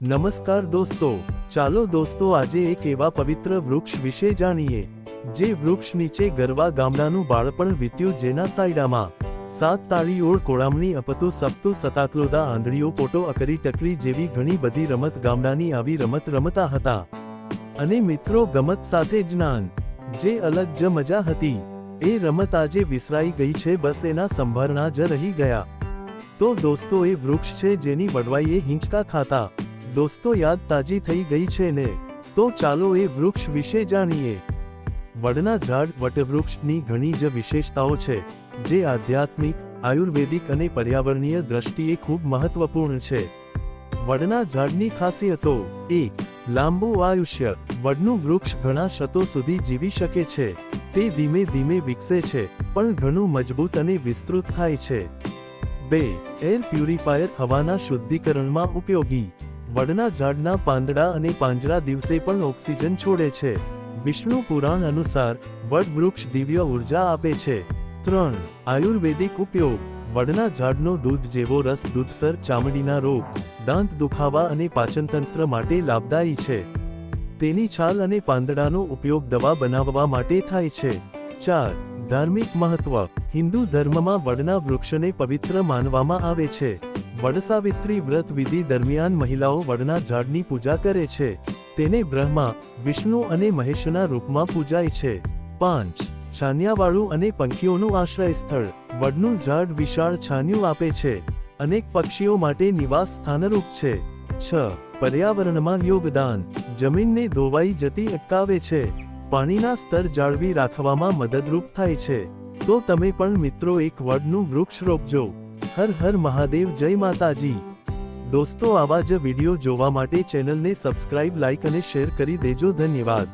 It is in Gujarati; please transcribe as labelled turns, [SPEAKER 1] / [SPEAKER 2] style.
[SPEAKER 1] નમસ્કાર દોસ્તો, ચાલો દોસ્તો આજે એક એવા પવિત્ર વૃક્ષ વિશે જાણીએ, જે વૃક્ષ નીચે ગરવા ગામડાનું બાળપણ વીત્યું જેના સાયડામાં સાત તાળી ઓળ કોળામણી અપતું સપતું સતાકલોદા આંધળીઓ પોટો અકરી ટકરી જેવી ઘણી બધી રમત ગામડાની આવી રમત રમતા હતા. અને મિત્રો ગમત સાથે જ્ઞાન, જે અલગ જ મજા હતી, એ રમત આજે વિસરાઈ ગઈ છે બસ એના સંભારણા જ રહી ગયા. તો દોસ્તો એ વૃક્ષ છે જેની વડવાઈએ હિંચકા ખાતા દોસ્તો, યાદ તાજી થઈ ગઈ છે ને? તો ચાલો એ વૃક્ષ વિશે જાણીએ. વડના ઝાડ વટવૃક્ષની ઘણી જ વિશેષતાઓ છે, જે આધ્યાત્મિક, આયુર્વેદિક અને પર્યાવરણીય દ્રષ્ટિએ ખૂબ મહત્વપૂર્ણ છે. વડના ઝાડની ખાસિયતો, એક, લાંબુ આયુષ્ય. વડનું વૃક્ષ ઘણા શતો સુધી જીવી શકે છે. તે ધીમે ધીમે વિકસે છે, પણ ઘણું મજબૂત અને વિસ્તૃત થાય છે. બે, એર પ્યુરિફાયર હવાના શુદ્ધિકરણમાં ઉપયોગી. વડના ઝાડના પાંદડા અને પાંજરા દિવસે પણ ઓક્સિજન છોડે છે. વિષ્ણુ પુરાણ અનુસાર, વડ વૃક્ષ દિવ્ય ઊર્જા આપે છે. ત્રણ, આયુર્વેદિક ઉપયોગ. વડના ઝાડનો દૂધ જેવો રસ દૂધસર, ચામડીના રોગ, દાંત દુખાવા અને પાચનતંત્ર માટે લાભદાયી છે. તેની છાલ અને પાંદડાનો ઉપયોગ દવા બનાવવા માટે થાય છે. ચાર ધાર્મિક મહત્વ, હિન્દુ ધર્મમાં વડના વૃક્ષને પવિત્ર માનવામાં આવે છે. વડસાવિત્રી વ્રત વિધિ દરમિયાન મહિલાઓ વડના ઝાડની પૂજા કરે છે. તેને બ્રહ્મા, વિષ્ણુ અને મહેશના રૂપમાં પૂજાય છે. પાંચ, છાનિયાવાળું અને પંખીઓનું આશ્રય સ્થળ વડનું ઝાડ વિશાળ છાનિયું આપે છે. અનેક પક્ષીઓ માટે નિવાસ સ્થાનરૂપ છે. છ, પર્યાવરણમાં યોગદાન. જમીનને ધોવાઈ જતી અટકાવે છે. પાણીના સ્તર જાળવી રાખવામાં મદદરૂપ થાય છે. તો તમે પણ મિત્રો એક વડનું વૃક્ષ રોપજો. હર હર મહાદેવ, જય માતાજી. દોસ્તો, આવા જ વીડિયો જોવા માટે ચેનલને સબસ્ક્રાઇબ, લાઇક અને શેર કરી દેજો. ધન્યવાદ.